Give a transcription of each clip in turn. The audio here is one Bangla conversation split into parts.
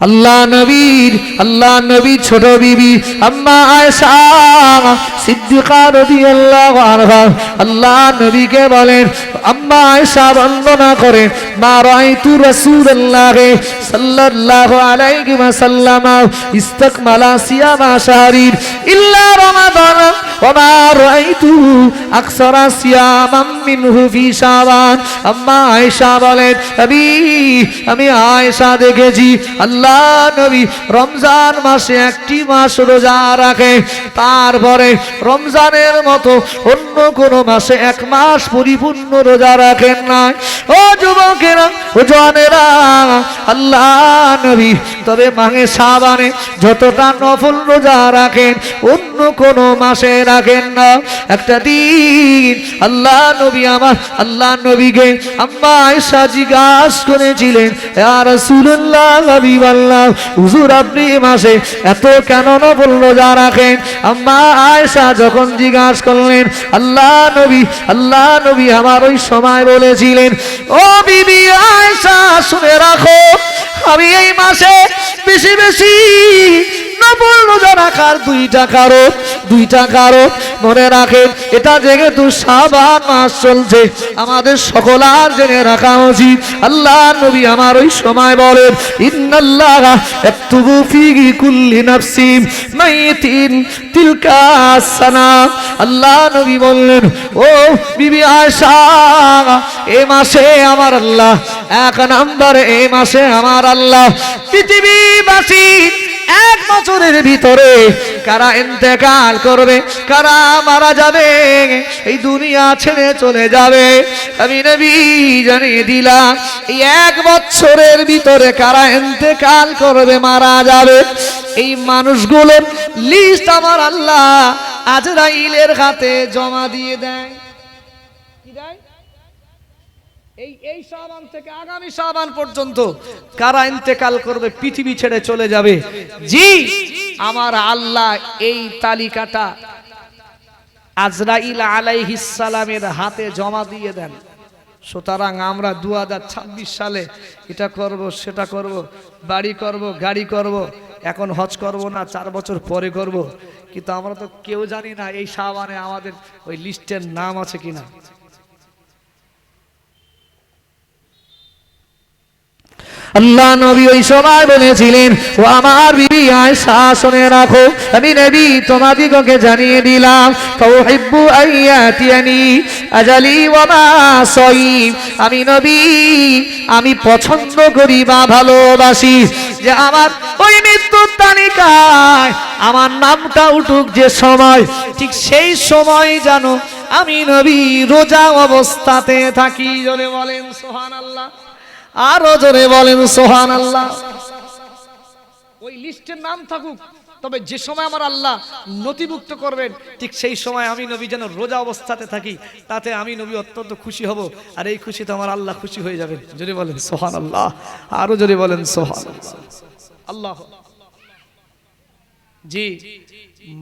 আল্লাহ নবীর, আল্লাহ নবী ছোট বিবি আম্মা আয়েশা, সিদ্দিকা রাদিয়াল্লাহু আনহা। আল্লাহ নবীকে বলেন, আম্মা আয়েশা বর্ণনা করেন, মা রাআইতু রাসূলুল্লাহ সাল্লাল্লাহু আলাইহি ওয়াসাল্লাম, ইস্তাকমালা সিয়ামা শাহরিন, ইল্লা রমাদান। মা রাআইতু আকসারা সিয়ামাম মিনহু ফি শাবান আম্মা আয়েশা বলেন আমি আয়েশা দেখেছি। আল্লাহ নবী রমজান মাসে একটি মাস রোজা রাখে। তারপরে রমজানের মতো অন্য কোন মাসে এক মাস পরিপূর্ণ রোজা রাখেন না ও যুবকেরা, ও জনেরা আল্লাহ নবী, তবে মাঙে সাবানে যতটা নফল রোজা রাখেন, অন্য কোন মাসে রাখেন না। একটা দিন আল্লাহ নবী আমার, আল্লাহ নবীকে আম্মা আয়েশা জিজ্ঞাস করেছিলেন আর আপনি মাসে এত কেন নফল রোজা রাখেন? আম্মা আয়েশা যখন করলেন, আল্লাহ নবী আল্লাহ নবী আমার ওই সময় বলেছিলেন, ও বিবি আয়েশা, শুনে রাখো, আমি এই মাসে বেশি বেশি নফল রোজা রাখার দুইটা কারণ। দুইটা কারণ মনে রাখেন, এটা যেহেতু সাবান মাস চলছে। আমাদের সকল আর জেনে রাখা উচিত। আল্লাহ নবী আমার ওই সময় বলেন, ইন্নাল্লাহ একতুবু ফি কুল্লি নাফসিন মাইতিন তিলকা সানা আল্লাহ নবী বললেন, ও বিবি আয়েশা, এ মাসে আমার আল্লাহ, এক নম্বরে এই মাসে আমার আল্লাহ, পৃথিবীবাসী এক বছরের ভিতরে কারা ইন্তেকাল করবে, কারা মারা যাবে, এই দুনিয়া ছেড়ে চলে যাবে। আমি নবী জানিয়ে দিলাম, এই এক বছরের ভিতরে কারা ইন্তেকাল করবে, মারা যাবে। এই মানুষগুলোর লিস্ট আমার আল্লাহ আজরাইলের হাতে জমা দিয়ে দেয় দেয়। এই এই সাবান থেকে, আগামী সাবান পর্যন্ত কারা ইন্তেকাল করবে, পৃথিবী ছেড়ে চলে যাবে। জি, আমার আল্লাহ এই তালিকাটা আজরাইল সালামের হাতে জমা দিয়ে দেন। সুতরাং আমরা দু হাজার ছাব্বিশ সালে এটা করব, সেটা করব, বাড়ি করব, গাড়ি করব, এখন হজ করব না, চার বছর পরে করব। কিন্তু আমরা তো কেউ জানি না এই সাবানে আমাদের ওই লিস্টের নাম আছে কিনা। আল্লাহ নবী ওই সময় বলেছিলেন, ও আমার বিবি আয়েশা, শুনে রাখো, আমি নবী তোমাদিগকে জানিয়ে দিলাম, তৌহিব্বু আইয়াতিয়ানি আজালি ওয়া মা সয়িব আমি নবী, আমি পছন্দ করি বা ভালোবাসি, যে আমার ওই মৃত্যুর তালিকায় আমার নামটা উঠুক যে সময়, ঠিক সেই সময় জানো আমি নবী রোজা অবস্থাতে থাকি জলে বলেন সোহান আল্লাহ আরও জোরে বলেন সোহান আল্লাহ ওই লিস্টের নাম থাকুক, তবে যে সময় আমার আল্লাহ নথিভুক্ত করবেন, ঠিক সেই সময় আমি নবী যেন রোজা অবস্থাতে থাকি, তাতে আমি নবী অত্যন্ত খুশি হব, আর এই খুশিতে আমার আল্লাহ খুশি হয়ে যাবেন। যদি বলেন সোহান আল্লাহ আরও যদি বলেন সোহান আল্লাহ। জি,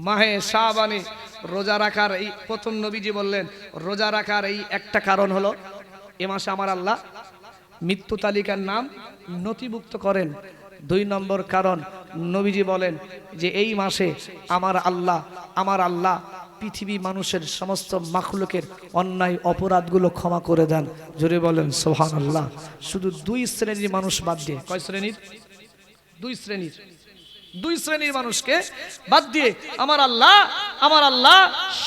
মাহে শাহবানে রোজা রাখার এই প্রথম নবীজি বললেন, রোজা রাখার এই একটা কারণ হলো, এ মাসে আমার আল্লাহ মৃত্যু তালিকার নাম নথিভুক্ত করেন। দুই নম্বর কারণ, নবীজি বলেন যে এই মাসে আমার আল্লাহ আমার আল্লাহ পৃথিবী মানুষের সমস্ত মাখলুকের অন্যায় অপরাধগুলো ক্ষমা করে দেন। জোরে বলেন সোহান আল্লাহ শুধু দুই শ্রেণির মানুষ বাদ দিয়ে, কয় শ্রেণির? দুই শ্রেণির। দুই শ্রেণির মানুষকে বাদ দিয়ে আমার আল্লাহ আমার আল্লাহ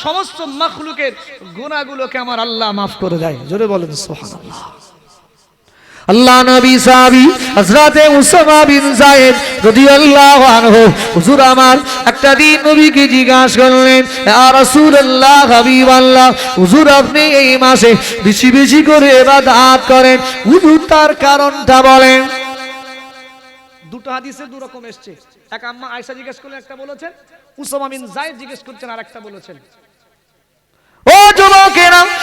সমস্ত মাখলুকের গুণাগুলোকে আমার আল্লাহ মাফ করে দেয়। জোরে বলেন সোহান আল্লাহ আল্লাহ নবী সাহাবী হযরতে উসামা বিন যায়েদ রাদিয়াল্লাহু আনহু হুজুর আমার একটা দিন নবীকে জিজ্ঞাসা করলেন ইয়া রাসূলুল্লাহ হাবিবাল্লাহ হুজুর আপনি এই মাসে বেশি বেশি করে ইবাদত করেন? হুজুর তার কারণটা বলেন। দুটো হাদিসে দু রকম এসেছে। এক আম্মা আয়েশা জিজ্ঞেস করলেন একটা বলেছেন উসামা বিন যায়েদ জিজ্ঞেস করছেন আরেকটা বলেছেন। ও যুবকেরা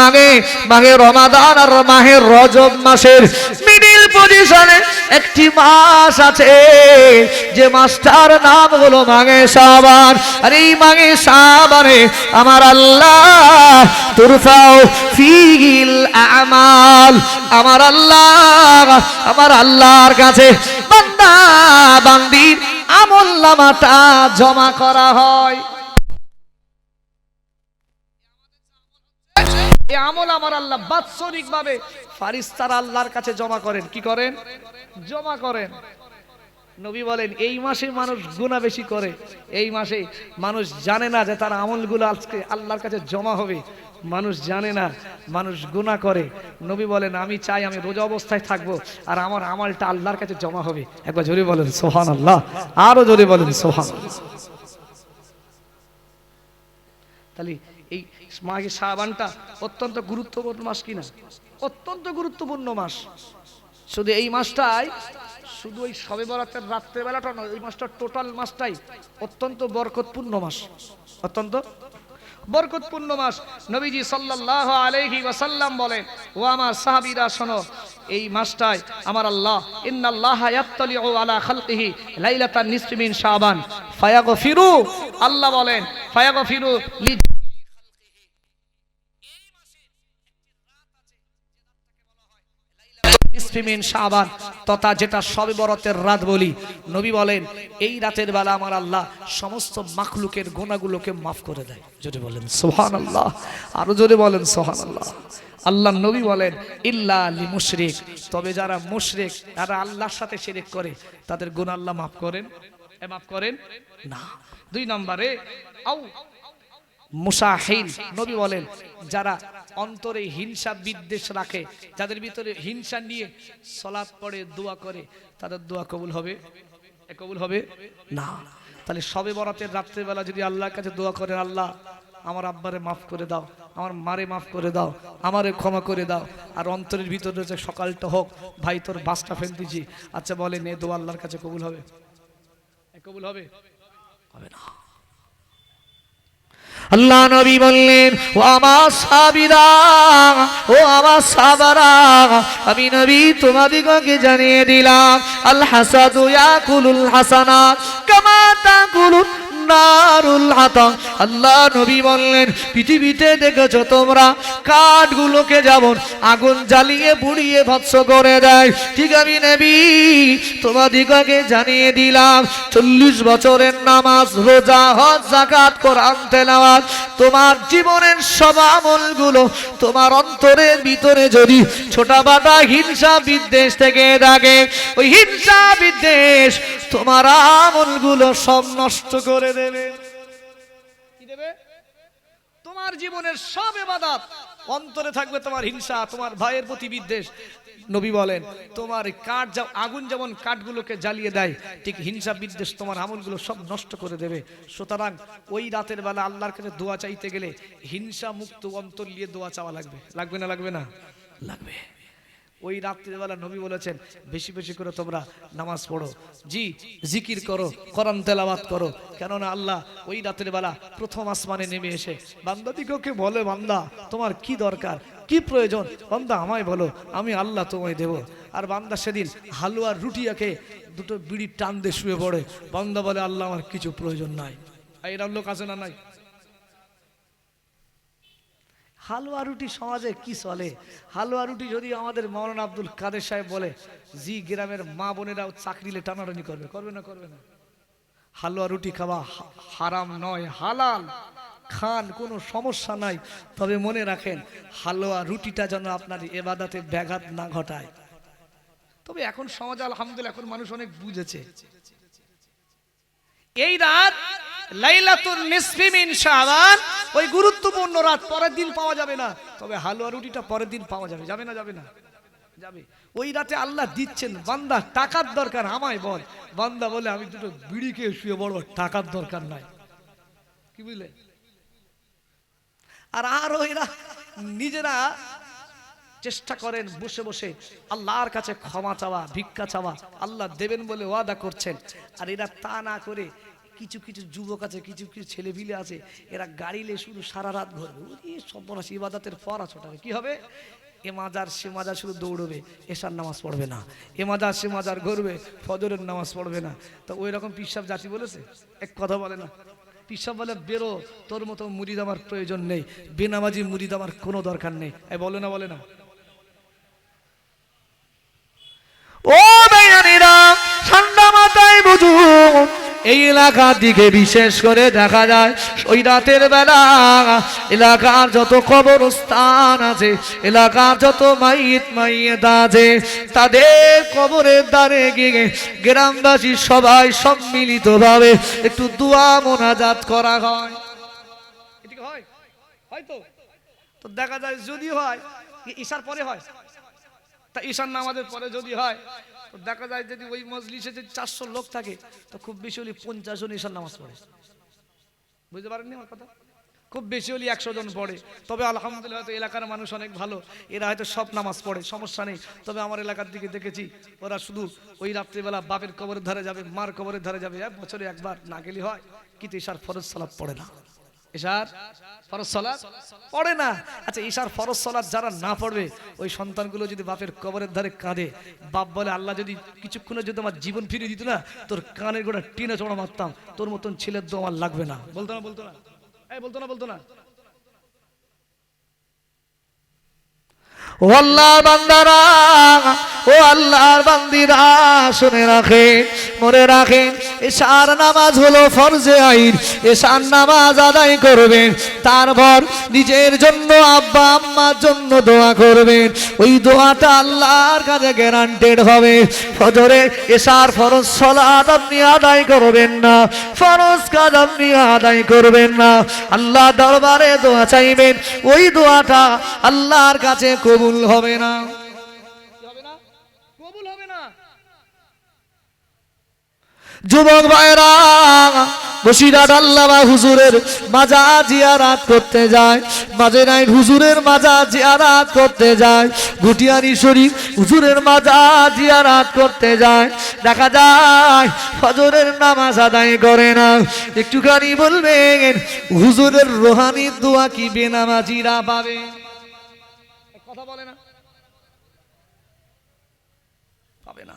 মাগে মাগে রমাদান আর মাহে রজব মাসের মিডিল পজিশনে একটি মাস আছে। যে মাসটার নাম হলো মাগে সাবান আর এই মাগে সাবানে আমার আল্লাহ তুরফাও ফিল আমাল। আমার আল্লাহ, আমার আল্লাহর কাছে বান্দা বান্দির আমল নামাটা জমা করা হয়। এই আমল আমার আল্লাহ বাৎসরিক ভাবে ফারিস্তার আল্লাহর কাছে জমা করেন। কি করেন? জমা করেন। নবী বলেন, এই মাসে মানুষ গুণা বেশি করে। এই মাসে মানুষ জানে না যে তার আমলগুলো আজকে আল্লাহর কাছে জমা হবে। মানুষ জানে না, মানুষ গুণা করে। নবী বলেন, আমি চাই আমি রোজা অবস্থায় থাকব আর আমার আমলটা আল্লাহর কাছে জমা হবে। একবার জোরে বলেন সোহান আল্লাহ আরও জোরে বলেন সোহান তাহলে এই মাঘে শাবানটা অত্যন্ত গুরুত্বপূর্ণ মাস কিনা? অত্যন্ত গুরুত্বপূর্ণ মাস। শুধু এই মাসটাই, শুধু ওই সবে বরাতের রাত্রেবেলাটা নয় এই মাসটা টোটাল মাসটাই অত্যন্ত বরকতপূর্ণ মাস। অত্যন্ত বরকতপূর্ণ মাস। নবীজি সাল্লাল্লাহু আলাইহি ওয়াসাল্লাম বলেন, ও আমার সাহাবীরা, শোনো, এই মাসটায় আমার আল্লাহ, ইন্নাল্লাহা ইয়াত্তালিউ আলা খালকিহি লাইলাতান নিসফি মিন শাবান, ফায়াগফিরু। আল্লাহ বলেন, ফায়াগফিরু লি তথা যেটা সবে বরতের রাত বলি। নবী বলেন, এই রাতের বেলা আমার আল্লাহ সমস্ত মাখলুকের গোনাগুলোকে মাফ করে দেয়। যদি বলেন সোহান আল্লাহ আরও জোরে বলেন সোহান আল্লাহ আল্লাহ নবী বলেন, ইল্লা আলী মুশরিক তবে যারা মুশরিক, তারা আল্লাহর সাথে শিরিক করে, তাদের গুণ আল্লাহ মাফ করেন। মাফ করেন? না। দুই নম্বরে আউ মুসাহিল, নবী বলেন, যারা অন্তরে হিংসা বিদ্বেষ রাখে, যাদের ভিতরে হিংসা নিয়ে সলাৎ পড়ে, দোয়া করে, তাদের দোয়া কবুল হবে? কবুল হবে? না। তাহলে সবে বরাতের রাত্রেবেলা যদি আল্লাহর কাছে দোয়া করেন, আল্লাহ, আমার আব্বারে মাফ করে দাও, আমার মারে মাফ করে দাও, আমারে ক্ষমা করে দাও, আর অন্তরের ভিতরে যে সকালটা হোক, ভাই তোর বাসটা ফেলতেছি আচ্ছা বলে নে দোয়া আল্লাহর কাছে কবুল হবে? কবুল হবে? হবে না। আল্লাহ নবী বললেন, ও আমার সাবিরা ও আমার সাবারা আমি নবী তোমাদিগকে জানিয়ে দিলাম আল হাসাদু ইয়াকুলুল হাসানাত, কামা তাকুলুন নারুল হাতা আল্লাহ নবী বললেন, পৃথিবীতে দেখেছ তোমরা? কাঠগুলোকে যেমন আগুন জ্বালিয়ে পুড়িয়ে ভৎস করে দেয় ঠিক আমি নবী, তোমাদিগকে জানিয়ে দিলাম, চল্লিশ বছরের নামাজ, রোজা, হজ জাকাত কোরআন, তেলাওয়াত, তোমার জীবনের সব আমলগুলো তোমার অন্তরের ভিতরে যদি ছোটা বাটা হিংসা বিদ্বেষ থেকে থাকে, ওই হিংসা বিদ্বেষ তোমার আমলগুলো সব নষ্ট করে দেবে কি দেবে? তোমার জীবনের সব এবাদাত অন্তরে থাকবে তোমার হিংসা তোমার ভাইয়ের প্রতি বিদ্বেষ। নবী বলেন তোমার কাঠ যা আগুন যেমন কাঠগুলোকে জ্বালিয়ে দেয় ঠিক হিংসা বিদ্বেষ তোমার আমলগুলো সব নষ্ট করে দেবে। সুতরাং ওই রাতের বেলা আল্লাহর কাছে দোয়া চাইতে গেলে হিংসা মুক্ত অন্তর নিয়ে দোয়া চাওয়া লাগবে। লাগবে না লাগবে না? লাগবে। ওই রাত্রিবেলা নবী বলেছেন, বেশি বেশি করে তোমরা নামাজ পড়ো। জি, জিকির করো, কোরআন তেলাওয়াত করো। কেননা আল্লাহ ওই রাতের বেলা প্রথম আসমানে নেমে এসে বান্দাদিগকে বলে, বান্দা, তোমার কি দরকার? কি প্রয়োজন? বান্দা, আমায় বলো, আমি আল্লাহ তোমায় দেব। আর বান্দা সেদিন হালুয়ার রুটিয়াকে দুটো বিড়ি টান দিয়ে শুয়ে পড়ে। বান্দা বলে, আল্লাহ, আমার কিছু প্রয়োজন নাই। এরম লোক আছে না নাই? হালুয়া রুটি সমাজে কি চলে? হালুয়া রুটি যদি আমাদের মৌলানা আব্দুল কাদের সাহেব বলে, জি গ্রামের মা বোনেরাও চাকরিলে টানাটানি করবে করবে না করবে না। হালুয়া রুটি খাওয়া হারাম নয়, হালাল। খান, কোনো সমস্যা নাই। তবে মনে রাখেন, হালুয়া রুটিটা যেন আপনার এবাদাতে ব্যাঘাত না ঘটায়। তবে এখন সমাজ, আলহামদুলিল্লাহ, এখন মানুষ অনেক বুঝেছে। এই রাত লাইলাতুল নিসফি মিন শাবান ওই গুরুত্বপূর্ণ রাত, পরের দিন পাওয়া যাবে না। তবে হালুয়া রুটিটা পরের দিন পাওয়া যাবে। যাবে না যাবে না? যাবে। ওই রাতে আল্লাহ দিচ্ছেন, বান্দা, টাকার দরকার, আমায় বল। বান্দা বলে, আমি দুটো বিড়ি খেয়ে শুয়ে বড় টাকার দরকার নাই। কি বুঝলে? আর আরও এরা নিজেরা চেষ্টা করেন, বসে বসে। আল্লাহর কাছে ক্ষমা চাওয়া, ভিক্ষা চাওয়া, আল্লাহ দেবেন বলে ওয়াদা করছেন। আর এরা তা না করে কিছু কিছু যুবক আছে, কিছু কিছু ছেলেপিলে আছে, এরা গাড়িলে শুধু সারা রাত ঘুরবে। ওরে সর্বনাশ পর ছোটা কি হবে? এ মাজার সে মাজার শুধু দৌড়বে এসার নামাজ পড়বে না। এ মাজার সে মাজার ঘুরবে, ফজরের নামাজ পড়বে না। তো ওই রকম পিসাব জাতি বলেছে? এক কথা বলে না। পিসাব বলে, বেরো, তোর মতো মুড়িদ আমার প্রয়োজন নেই। বেনামাজি মুড়িদ আমার কোনো দরকার নেই। এ বলে না বলে না। ও বেয়ানিরা ঠান্ডা মাথায় বুঝুন। এই এলাকার দিকে বিশেষ করে দেখা যায়, ওই রাতের বেলা এলাকার যত কবরস্থান আছে, এলাকার যত মাইত মাইয়েত আছে, তাদের কবরের দ্বারে গিয়ে গ্রামবাসী সবাই সম্মিলিতভাবে একটু দোয়া মোনাজাত করা হয়। হয়? হয়তো? তো দেখা যায় যদি হয়, ঈশার পরে হয়। তা ঈশার নামাজের পরে যদি হয় দেখা যায় যদি ওই মজলিসে যদি চারশো লোক থাকে, তো খুব বেশি হলে পঞ্চাশ জন ঈশার নামাজ পড়ে। বুঝতে পারেননি আমার কথা? খুব বেশি হলে একশো জন পড়ে। তবে আলহামদুলিল্লাহ হয়তো এলাকার মানুষ অনেক ভালো। এরা হয়তো সব নামাজ পড়ে, সমস্যা নেই। তবে আমার এলাকার দিকে দেখেছি, ওরা শুধু ওই রাত্রিবেলা বাপের কবরের ধারে যাবে, মার কবরের ধারে যাবে। এক বছরে একবার না গেলে হয়, কিন্তু ঈশার ফরজ সালাদ পড়ে না। ঈশার ফরজ সালাত? পড়ে না। আচ্ছা ঈশার ফরজ সালাত যারা না পড়বে, ওই সন্তানগুলো যদি বাপের কবরের ধারে কাঁদে, বাপ বলে, আল্লাহ যদি কিছুক্ষণে যদি আমার জীবন ফিরিয়ে দিত না, তোর কানের গোড়া টিনে চড়া মারতাম, তোর মতন ছেলের তো আমার লাগবে না। বলতো না বলতো না? এই, বলতো না বলতো না? ও আল্লাহ বান্দারা, ও আল্লাহর বান্দিরা, শুনে রাখেন মনে রাখেন এশার নামাজ হলো ফরজে আইন। এশার নামাজ আদায় করবেন, তারপর নিজের জন্য আব্বা আম্মার জন্য দোয়া করবেন। ওই দোয়াটা আল্লাহর কাছে গ্যারান্টেড হবে। ফজরে এশার ফরজ সলাত আপনি আদায় করবেন না, ফরজ কাজ আপনি আদায় করবেন না। আল্লাহ দরবারে দোয়া চাইবেন, ওই দোয়াটা আল্লাহর কাছে কবুল হবে না কি হবে না কবুল হবে না যুবক ভাইরা বসিরাট আল্লামা হুজুরের মাজা জিয়ারাত করতে যায়, মাঝে নাই হুজুরের মাজা জিয়ারাত করতে যায়, গুটিয়ারি শরীফ হুজুরের মাজা জিয়ারাত করতে যায়। দেখা যায়, ফজরের নামাজ আদায় করে না। একটুখানি বলবেন, হুজুরের রোহানির দোয়া কি বেনামাজিরা পাবে? কথা বলে না পাবে না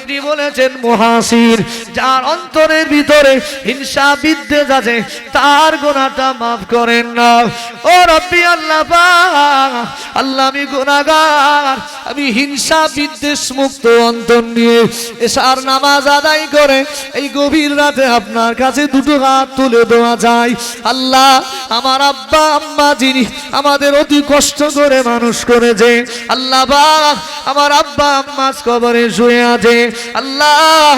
আপনি বলেছেন মহাসির যার অন্তরের ভিতরে হিংসা বিদ্বেষ আছে তার গোনাটা মাফ করেন না। ও রব্বি আল্লাহ আল্লাহ আমি গুনাহগার আমি হিংসা বিদ্বেষ মুক্ত অন্তর নিয়ে এসার নামাজ আদায় করে এই গভীর রাতে আপনার কাছে দুটো হাত তুলে দেওয়া যায়। আল্লাহ আমার আব্বা আম্মা যিনি আমাদের অতি কষ্ট করে মানুষ করেছে আল্লাহ পাক, আমার আব্বা আম্মা কবরে শুয়ে আছে। আল্লাহ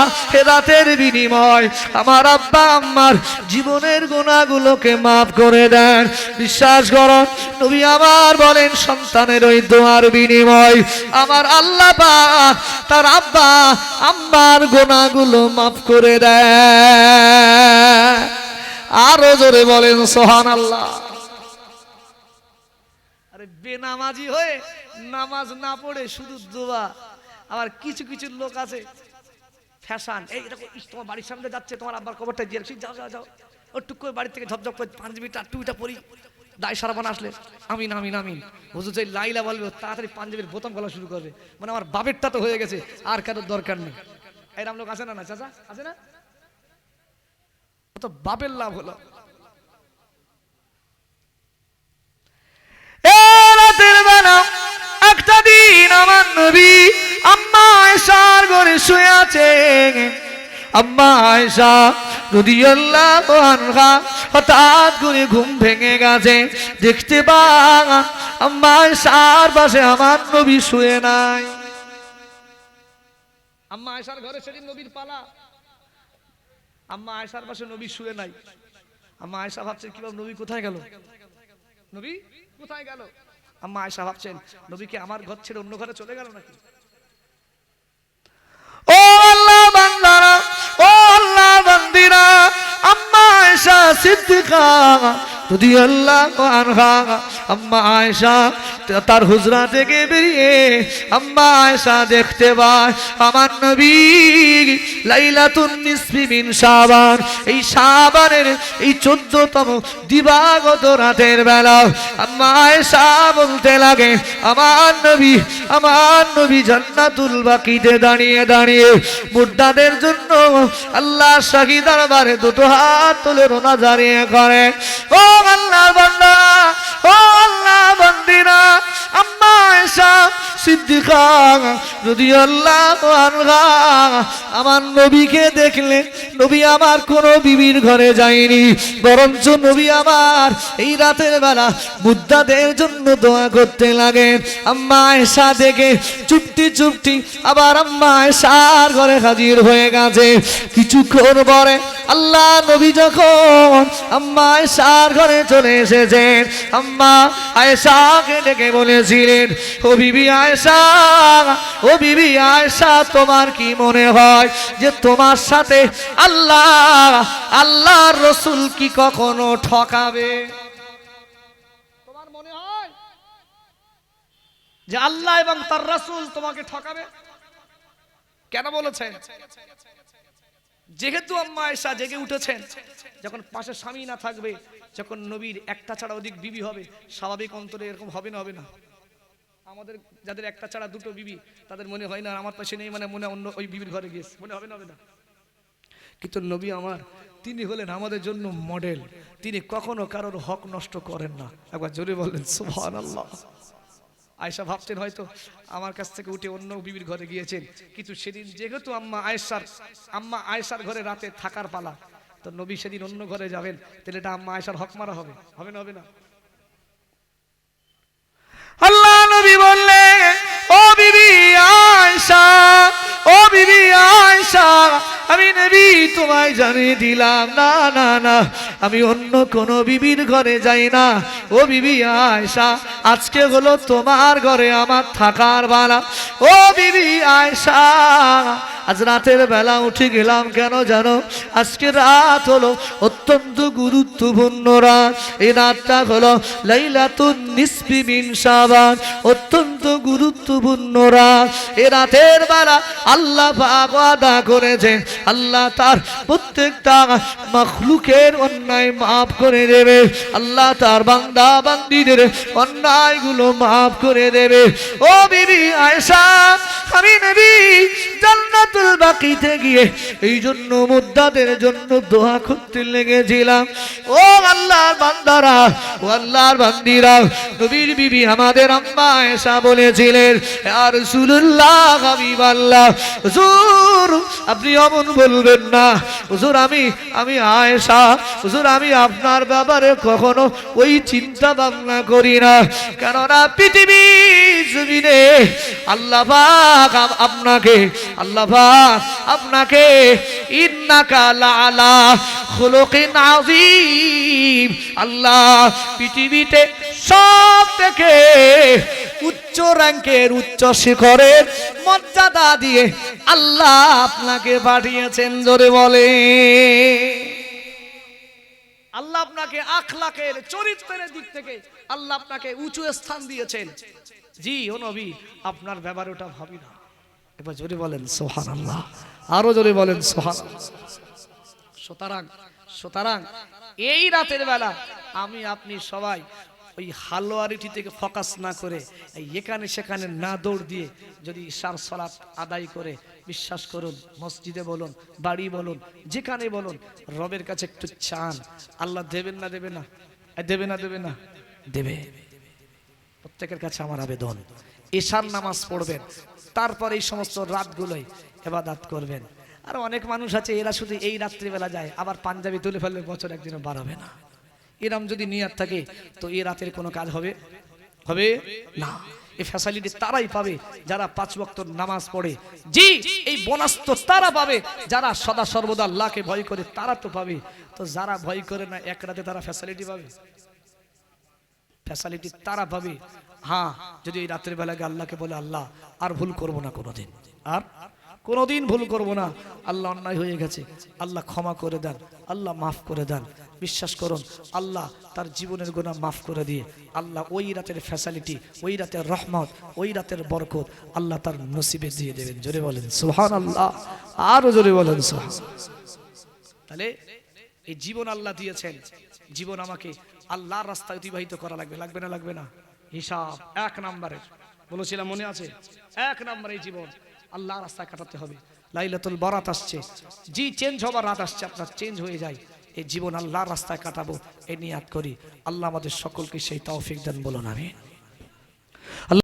রাতের বিনিময় আমার আব্বা, আম্মার জীবনের মাফ করে দেন। বিশ্বাস করুন, নবী আমার বলেন, সন্তানের ওই দোয়ার বিনিময় আমার আল্লাহ তার আব্বা, আম্মার গোনাগুলো মাফ করে দেয় আরও জোরে বলেন সোহান আল্লাহ আরে বেনামাজি হয়ে নামাজ না পড়ে শুধু দোয়া। আবার কিছু কিছু লোক আছে ফ্যাশন এই দেখো তোমার বাড়ির সামনে যাচ্ছে তোমার আব্বার খবরটা দিয়ে রাখছি, যাও যাও যাও। ও টুক করে বাড়ি থেকে ঝপঝপ করে মিনিট টুইটা পড়ি দায় সারাবান আসলে আমিন আমিন আমিন। হুজুর যে লাইলা বলবে তাড়াতাড়ি পাঞ্জাবির বোতাম গলা শুরু করবে। মানে আমার বাপেরটা তো হয়ে গেছে আর কারোর দরকার নেই। এরম লোক আছে না না চাচা? আছে না? তো বাপের লাভ হলো। একটা দিন আমার নবী আম্মা ঘরে শুয়ে আছে। আম্মা হঠাৎ করে ঘুম ভেঙে গেছে। দেখতে আম্মা পাশে আমার নবী শুয়ে নাই। আম্মা আয়সার ঘরে সেদিন নবীর পালা। আম্মা আয়সার পাশে নবী শুয়ে নাই। আম্মা আয়সা ভাবছেন কীভাবে নবী কোথায় গেল? নবী কোথায় গেল? আম্মা আয়সা ভাবছেন, নবী আমার ঘর ছেড়ে অন্য ঘরে চলে গেল নাকি? আয়েশা সিদ্দিকা রাদিয়াল্লাহু আম্মা তার হুজরা থেকে বেরিয়ে আম্মা আয়েশা দেখতে পায়, আমার নবী লাইলাতুন শাবান। এই শাবানের এই 14তম দিবাগত রাতের বেলা আম্মা আয়েশা বলতে লাগে, আমার নবী আমার নবী জান্নাতুল বাকিতে দাঁড়িয়ে দাঁড়িয়ে মুর্দাদের জন্য আল্লাহ শাহী দরবারে দুটো হাত তুলে রোনা জারিয়ে করে। ও আল্লাহ বান্দা ও আল্লাহ বান্দিরা আম্মা আয়েশা সিদ্দিকা রাদিয়াল্লাহু আনহা, আমার নবীকে দেখলে নবী আমার কোন বিবির ঘরে যায়নি, বরঞ্চ নবী আমার এই রাতের বেলা মুদ্দাদের জন্য দোয়া করতে লাগে। আম্মা আয়েশা দেখে চুপটি চুপটি আবার আম্মা আয়েশার ঘরে হাজির হয়ে গেছে। কিছুক্ষণ পরে আল্লাহ নবী যখন আম্মা আয়েশার ঘরে চলে এসেছেন আম্মা আয়েশাকে ডেকে বলেছিলেন, ও বিবি আয়েশা, ও বিবি আয়েশা, তোমার কি মনে হয় যে তোমার সাথে আল্লাহ, আল্লাহর রসুল কি কখনো ঠকাবে? যে আল্লাহ এবং তার রাসূল তোমাকে ঠকাবে? কেন বলেছেন? যেহেতু আম্মা আয়েশা জেগে উঠেছেন, যখন পাশে স্বামী না থাকবে, যখন নবীর একটা ছাড়া অধিক বিবি হবে, স্বাভাবিক অন্তরে এরকম হবে না হবে না। আমাদের যাদের একটা ছাড়া দুটো বিবি তাদের মনে হয় না আমার পাশে নেই মানে মনে অন্য ওই বিবির ঘরে গিয়েছে। মনে হবে না হবে না। কিন্তু নবী আমার তিনি হলেন আমাদের জন্য মডেল তিনি কখনো কারোর হক নষ্ট করেন না। একবার জোরে বললেন সুবহান আল্লাহ আয়সা ভাবছেন হয়তো আমার কাছ থেকে উঠে অন্য বিবির ঘরে গিয়েছেন। কিন্তু সেদিন যেহেতু আম্মা আয়েশার আম্মা আয়েশার ঘরে রাতে থাকার পালা তো নবী সেদিন অন্য ঘরে যাবেন তাহলে এটা আম্মা আয়েশার হক মারা হবে। হবে না হবে না। আল্লাহ নবী বললে, ও বিবি আয়েশা, ও বিবি আয়েশা, আমি নবী তোমায় জানিয়ে দিলাম, না না না, আমি অন্য কোন বিবির ঘরে যাই না। ও বিবি আয়েশা, আজকে হলো তোমার ঘরে আমার থাকার বেলা। ও বিবি আয়েশা আজ রাতের বেলা উঠে গেলাম, কেন জানো? আজকে রাত হলো অত্যন্ত গুরুত্বপূর্ণ রাত। এই রাতটা হলো লাইলাতুন নিসফি মিন শাবান, অত্যন্ত গুরুত্বপূর্ণ রাত। এই রাতের বেলা আল্লাহ ওয়াদা করেছেন, আল্লাহ তার প্রত্যেকটা মখলুকের অন্যায় মাফ করে দেবে। আল্লাহ তার বান্দা বান্দিদের অন্যায়গুলো মাফ করে দেবে। ও বিবি আয়েশা, আমি নবী বাকিতে গিয়ে এই জন্য মুদ্দাদের জন্য দোয়া করতে লেগেছিলাম। ও আল্লাহর বান্দারা, ও আল্লাহর বান্দিরা, নবীর বিবি আমাদের আম্মা আয়েশা বলেছিলেন আর হুজুর, আপনি অমন বলবেন না। হুজুর, আমি আমি আয়েশা, হুজুর, আমি আপনার ব্যাপারে কখনো ওই চিন্তা ভাবনা করি না। কেননা পৃথিবী আল্লাহ আপনাকে, আল্লাহ আপনাকে আল্লাহ, পৃথিবীতে সব থেকে উচ্চ র্যাঙ্কের উচ্চ শিখরের মর্যাদা দিয়ে আল্লাহ আপনাকে পাঠিয়েছেন, জোরে বলে আল্লাহ আপনাকে আখলাকের চরিত্রের দিক থেকে আল্লাহ আপনাকে উঁচু স্থান দিয়েছেন। জি, ও নবী, আপনার ব্যাপারে ওটা ভাবি না। এবার জোরে বলেন সোহান আল্লাহ আরও জোরে বলেন সোহান সুতরাং সুতরাং এই রাতের বেলা আমি আপনি সবাই ওই হালোয়ারিটি থেকে ফোকাস না করে এখানে সেখানে না দৌড় দিয়ে যদি ঈশার সলাৎ আদায় করে বিশ্বাস করুন, মসজিদে বলুন, বাড়ি বলুন, যেখানে বলুন, রবের কাছে একটু চান। আল্লাহ দেবেন না দেবে না? দেবে না দেবে না? দেবে। প্রত্যেকের কাছে আমার আবেদন। ঈশার নামাজ পড়বেন। তারপর এই সমস্ত রাতগুলোই এবাদাত করবেন। আর অনেক মানুষ আছে, এরা শুধু এই রাত্রিবেলা যায়, আবার পাঞ্জাবি তুলে ফেললে বছর একদিনও বাড়াবে না। এরম যদি নিয়াত থাকে, তো এই রাতের কোনো কাজ হবে? হবে? না। এই ফ্যাসিলিটি তারাই পাবে, যারা পাঁচ ওয়াক্ত নামাজ পড়ে। জি, এই বোনাস তো তারা পাবে, যারা সদা সর্বদা আল্লাহকে ভয় করে, তারা তো পাবে। তো যারা ভয় করে না, এক রাতে তারা ফ্যাসিলিটি পাবে? ফ্যাসিলিটি তারা পাবে। হ্যাঁ যদি এই রাত্রের বেলাকে আল্লাহকে বলে, আল্লাহ, আর ভুল করব না কোনোদিন। আর? কোনোদিন ভুল করব না। আল্লাহ অন্যায় হয়ে গেছে। আল্লাহ ক্ষমা করে দেন। আল্লাহ মাফ করে দেন। বিশ্বাস করুন, আল্লাহ তার জীবনের গোনা মাফ করে দিয়ে, আল্লাহ ওই রাতের ফ্যাসিলিটি ওই রাতের রহমত, ওই রাতের বরকত আল্লাহ তার নসিবে দিয়ে দেবেন। জোরে বলেন সুহান আল্লাহ আরও জোরে বলেন সুহান তাহলে এই জীবন আল্লাহ দিয়েছেন। জীবন আমাকে আল্লাহর রাস্তায় অতিবাহিত করা লাগবে। লাগবে না লাগবে না? হিসাব এক নম্বরে। বলেছিলাম, মনে আছে? এক নম্বরে জীবন। আল্লাহ রাস্তায় কাটাতে হবে। লাইলাতুল বরাত আসছে। জি চেঞ্জ হবার রাত আসছে, আপনার চেঞ্জ হয়ে যায়। এই জীবন আল্লাহর রাস্তায় কাটাবো এ নিয়াদ করি। আল্লাহ আমাদের সকলকে সেই তৌফিক দেন, বলুন আমি